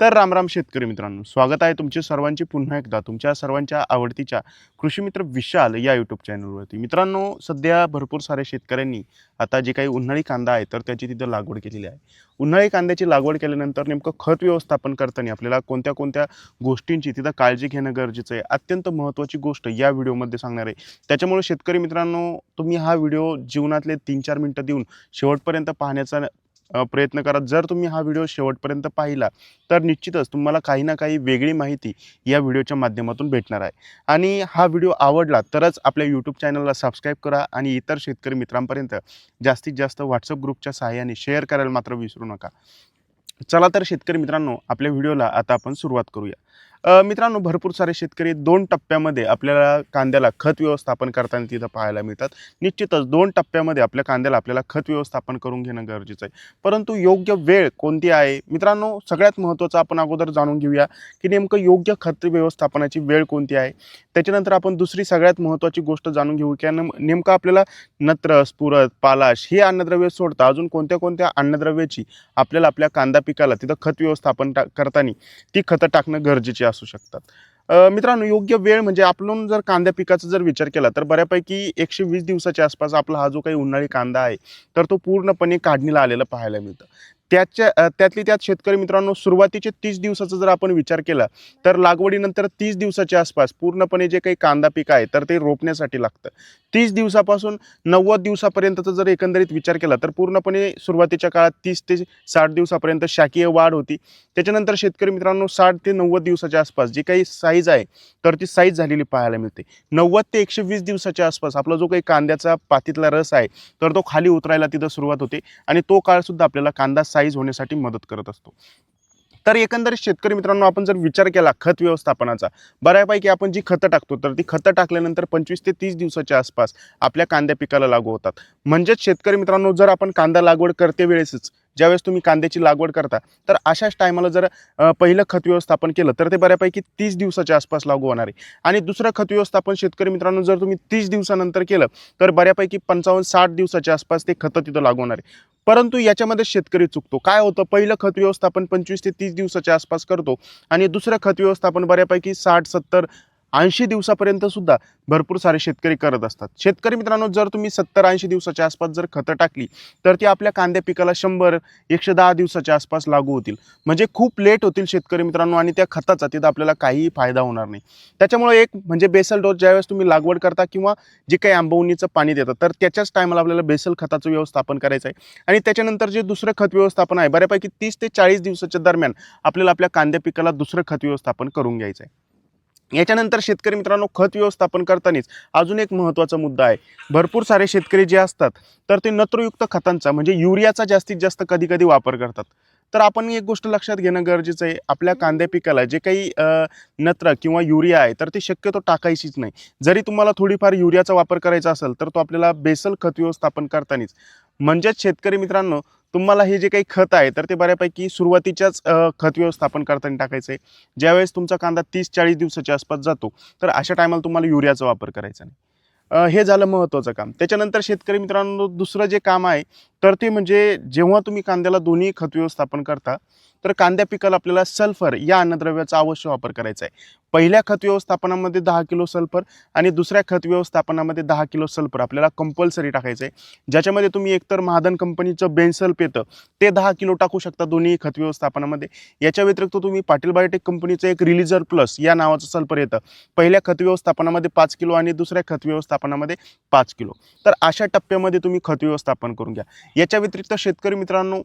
तर रामराम शेतकरी मित्रांनो स्वागत आहे तुमचे सर्वांचे पुन्हा एकदा तुमच्या सर्वांच्या आवडतीच्या कृषीमित्र विशाल या यूट्यूब चॅनलवरती मित्रांनो सध्या भरपूर साऱ्या शेतकऱ्यांनी आता जे काही उन्हाळी कांदा आहे तर त्याची तिथं लागवड केलेली आहे. उन्हाळी कांद्याची लागवड केल्यानंतर नेमकं खत व्यवस्थापन करताना आपल्याला कोणत्या कोणत्या गोष्टींची तिथं काळजी घेणं गरजेचं आहे अत्यंत महत्त्वाची गोष्ट या व्हिडिओमध्ये सांगणार आहे. त्याच्यामुळे शेतकरी मित्रांनो तुम्ही हा व्हिडिओ जीवनातले तीन चार मिनटं देऊन शेवटपर्यंत पाहण्याचा प्रयत्न करा. जर तुम्ही हा व्हिडिओ शेवटपर्यंत पाहिला तर निश्चितच तुम्हाला काही ना काही वेगळी माहिती या व्हिडिओच्या माध्यमातून भेटणार आहे. आणि हा व्हिडिओ आवडला तरच आपल्या यूट्यूब चॅनलला सबस्क्राईब करा आणि इतर शेतकरी मित्रांपर्यंत जास्तीत जास्त व्हॉट्सअप ग्रुपच्या सहाय्याने शेअर करायला मात्र विसरू नका. चला तर शेतकरी मित्रांनो आपल्या व्हिडिओला आता आपण सुरुवात करूया. मित्रांनो भरपूर सारे शेतकरी दोन टप्प्यामध्ये आपल्याला कांद्याला खत व्यवस्थापन करताना तिथं पाहायला मिळतात. निश्चितच दोन टप्प्यामध्ये आपल्या कांद्याला आपल्याला खत व्यवस्थापन करून घेणं गरजेचं आहे. परंतु योग्य वेळ कोणती आहे? मित्रांनो सगळ्यात महत्त्वाचं आपण अगोदर जाणून घेऊया की नेमकं योग्य खत व्यवस्थापनाची वेळ कोणती आहे? त्याच्यानंतर आपण दुसरी सगळ्यात महत्त्वाची गोष्ट जाणून घेऊ की नेम- नेमकं आपल्याला नत्र स्फुरद पालाश हे अन्नद्रव्य सोडता. अजून कोणत्या कोणत्या अन्नद्रव्याची आपल्याला आपल्या कांदा पिकाला तिथं खत व्यवस्थापन टा करताना ती खतं टाकणं गरजेची असू शकतात. मित्रांनो योग्य वेळ म्हणजे आपण जर कांद्या पिकाचा जर विचार केला तर बऱ्यापैकी एकशे वीस दिवसाच्या आसपास आपला हा जो काही उन्हाळी कांदा आहे तर तो पूर्णपणे काढणीला आलेला पाहायला मिळतं. त्याच्या त्यातली त्यात शेतकरी मित्रांनो सुरुवातीचे तीस दिवसाचा जर आपण विचार केला तर लागवडीनंतर तीस दिवसाच्या आसपास पूर्णपणे जे काही कांदा पीक आहे तर ते रोपण्यासाठी लागतं. तीस दिवसापासून नव्वद दिवसापर्यंतचा जर एकंदरीत विचार केला तर पूर्णपणे सुरुवातीच्या काळात तीस ते साठ दिवसापर्यंत शाकीय वाढ होती. त्याच्यानंतर शेतकरी मित्रांनो साठ ते नव्वद दिवसाच्या आसपास जी काही साईज आहे तर ती साईज झालेली पाहायला मिळते. नव्वद ते एकशे वीस दिवसाच्या आसपास आपला जो काही कांद्याचा पातीतला रस आहे तर तो खाली उतरायला तिथं सुरुवात होते आणि तो काळसुद्धा आपल्याला कांदा साईज होण्यासाठी मदत करत असतो. तर एकंदरीत शेतकरी मित्रांनो आपण जर विचार केला खत व्यवस्थापनाचा बऱ्यापैकी आपण जी खतं टाकतो तर ती खतं टाकल्यानंतर पंचवीस ते तीस दिवसाच्या आसपास आपल्या कांद्या पिकाला लागू होतात. म्हणजेच शेतकरी मित्रांनो जर आपण कांदा लागवड करते वेळेसच ज्यावेळेस तुम्ही कांद्याची लागवड करता तर अशाच टायमाला जर पहिलं खत व्यवस्थापन केलं तर ते बऱ्यापैकी तीस दिवसाच्या आसपास लागू होणार आहे. आणि दुसरं खत व्यवस्थापन शेतकरी मित्रांनो जर तुम्ही तीस दिवसानंतर केलं तर बऱ्यापैकी पंचावन्न साठ दिवसाच्या आसपास ते खतं तिथं लागू होणार आहे. परंतु याच्यामध्ये शेतकरी चुकतो. काय होतं? पहिलं खत व्यवस्थापन पंचवीस ते तीस दिवसाच्या आसपास करतो आणि दुसरं खत व्यवस्थापन बऱ्यापैकी साठ सत्तर ऐंशी दिवसापर्यंत सुद्धा भरपूर सारे शेतकरी करत असतात. शेतकरी मित्रांनो जर तुम्ही सत्तर ऐंशी दिवसाच्या आसपास जर खतं टाकली तर ती आपल्या कांद्या पिकाला शंभर एकशे दहा दिवसाच्या आसपास लागू होतील. म्हणजे खूप लेट होतील शेतकरी मित्रांनो आणि त्या खताचा तिथं आपल्याला काहीही फायदा होणार नाही. त्याच्यामुळे एक म्हणजे बेसल डोस ज्यावेळेस तुम्ही लागवड करता किंवा जे काही आंबवणीचं पाणी देतात तर त्याच्याच टायमाला आपल्याला बेसल खताचं व्यवस्थापन करायचं आहे. आणि त्याच्यानंतर जे दुसरं खत व्यवस्थापन आहे बऱ्यापैकी तीस ते चाळीस दिवसाच्या दरम्यान आपल्याला आपल्या कांद्या पिकाला दुसरं खत व्यवस्थापन करून घ्यायचं आहे. याच्यानंतर शेतकरी मित्रांनो खत व्यवस्थापन करतानाच अजून एक महत्त्वाचा मुद्दा आहे. भरपूर सारे शेतकरी जे असतात तर ते नत्रयुक्त खतांचा म्हणजे युरियाचा जास्तीत जास्त कधी कधी वापर करतात. तर आपण एक गोष्ट लक्षात घेणं गरजेचं आहे आपल्या कांद्या पिकाला जे काही नत्र किंवा युरिया आहे तर ते शक्यतो टाकायचीच नाही. जरी तुम्हाला थोडीफार युरियाचा वापर करायचा असेल तर तो आपल्याला बेसल खत व्यवस्थापन करतानाच. म्हणजेच शेतकरी मित्रांनो तुम्हाला हे जे काही खत आहे तर ते बऱ्यापैकी सुरुवातीच्याच खत व्यवस्थापन करताना टाकायचं आहे ज्यावेळेस तुमचा कांदा तीस चाळीस दिवसाच्या आसपास जातो तर अशा टायमाला तुम्हाला युरियाचा वापर करायचा नाही. हे झालं महत्त्वाचं काम. त्याच्यानंतर शेतकरी मित्रांनो दुसरं जे काम आहे तर ते म्हणजे जेव्हा तुम्ही कांद्याला दोन्ही खत व्यवस्थापन करता तर कांद्या पिकाला आपल्याला सल्फर या अन्नद्रव्याचा अवश्य वापर करायचा आहे. पहिल्या खत व्यवस्थापनामध्ये दहा किलो सल्फर आणि दुसऱ्या खत व्यवस्थापनामध्ये दहा किलो सल्फर आपल्याला कंपल्सरी टाकायचं आहे. ज्याच्यामध्ये तुम्ही एकतर महादन कंपनीचं बेनसल्प येतं ते दहा किलो टाकू शकता दोन्ही खत व्यवस्थापनामध्ये. याच्या व्यतिरिक्त तुम्ही पाटील बायोटेक कंपनीचं एक रिलिझर प्लस या नावाचं सल्फर येतं. पहिल्या खत व्यवस्थापनामध्ये पाच किलो आणि दुसऱ्या खत व्यवस्थापनामध्ये पाच किलो. तर अशा टप्प्यामध्ये तुम्ही खत व्यवस्थापन करून घ्या. याच्या व्यतिरिक्त शेतकरी मित्रांनो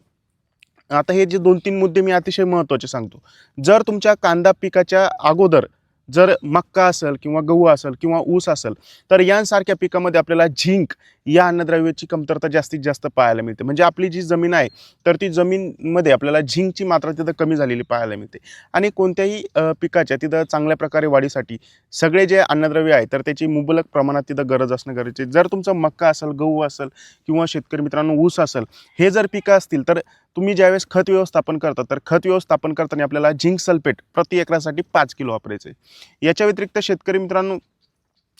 आता हे जे दोन तीन मुद्दे मी अतिशय महत्त्वाचे सांगतो. जर तुमच्या कांदा पिकाच्या अगोदर जर मक्का असेल किंवा गहू असेल किंवा ऊस असेल तर यांसारख्या पिकामध्ये आपल्याला झिंक या अन्नद्रव्याची कमतरता जास्तीत जास्त पाहायला मिळते. म्हणजे आपली जी जमीन आहे तर ती जमीनमध्ये आपल्याला झिंकची मात्रा तिथं कमी झालेली पाहायला मिळते. आणि कोणत्याही पिकाच्या तिथं चांगल्या प्रकारे वाढीसाठी सगळे जे अन्नद्रव्य आहे तर त्याची मुबलक प्रमाणात तिथं गरज असणं गरजेचे आहे. जर तुमचं मक्का असेल गहू असेल किंवा शेतकरी मित्रांनो ऊस असेल हे जर पिकं असतील तर तुम्ही ज्यावेळेस खत व्यवस्थापन करता तर खत व्यवस्थापन करताना आपल्याला झिंक सल्फेट प्रति एकरासाठी पाच किलो वापरायचं आहे. याच्या व्यतिरिक्त शेतकरी मित्रांनो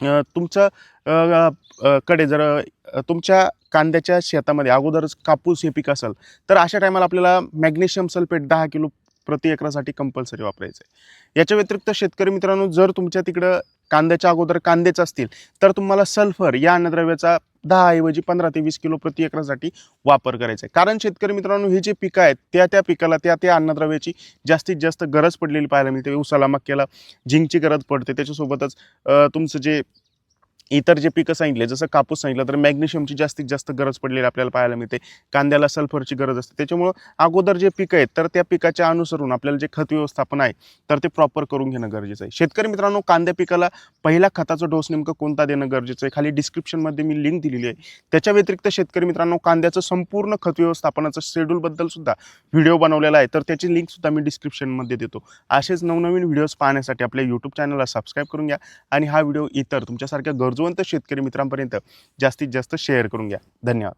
तुमचं कडे जर तुमच्या कांद्याच्या शेतामध्ये अगोदरच कापूस हे पीक असेल तर अशा टायमाला आपल्याला मॅग्नेशियम सल्फेट दहा किलो प्रति एकरासाठी कंपल्सरी वापरायचं आहे याच्या व्यतिरिक्त शेतकरी मित्रांनो जर तुमच्या तिकडं कांद्याच्या अगोदर कांदेच असतील तर तुम्हाला सल्फर या अन्नद्रव्याचा दहा ऐवजी पंधरा ते वीस किलो प्रति एकरासाठी वापर करायचा आहे कारण शेतकरी मित्रांनो हे जे पिकं आहेत त्या त्या पिकाला त्या त्या अन्नद्रव्याची जास्तीत जास्त गरज पडलेली पाहायला मिळते. उसाला मक्याला झिंकची गरज पडते. त्याच्यासोबतच तुमचं जे इतर जे पिकं सांगितले जसं कापूस सांगितलं तर मॅग्नेशियमची जास्तीत जास्त गरज पडलेली आपल्याला पाहायला मिळते. कांद्याला सल्फरची गरज असते. त्याच्यामुळं अगोदर जे पिकं आहेत तर त्या पिकाच्या अनुसरून आपल्याला जे खत व्यवस्थापन आहे तर ते प्रॉपर करून घेणं गरजेचं आहे. शेतकरी मित्रांनो कांद्या पिकाला पहिला खताचा डोस नेमकं कोणता देणं गरजेचं आहे? खाली डिस्क्रिप्शनमध्ये मी लिंक दिलेली आहे. त्याच्या व्यतिरिक्त शेतकरी मित्रांनो कांद्याचं संपूर्ण खत व्यवस्थापनाचं शेड्यूलबद्दल सुद्धा व्हिडिओ बनवलेला आहे. तर त्याची लिंक सुद्धा मी डिस्क्रिप्शनमध्ये देतो. असेच नवनवीन व्हिडिओज पाहण्यासाठी आपल्या यूट्यूब चॅनलला सबस्क्राईब करून घ्या. आणि हा व्हिडिओ इतर तुमच्यासारख्या गरजवंत शेतकरी मित्रांपर्यंत जास्तीत जास्त शेअर करून घ्या. धन्यवाद.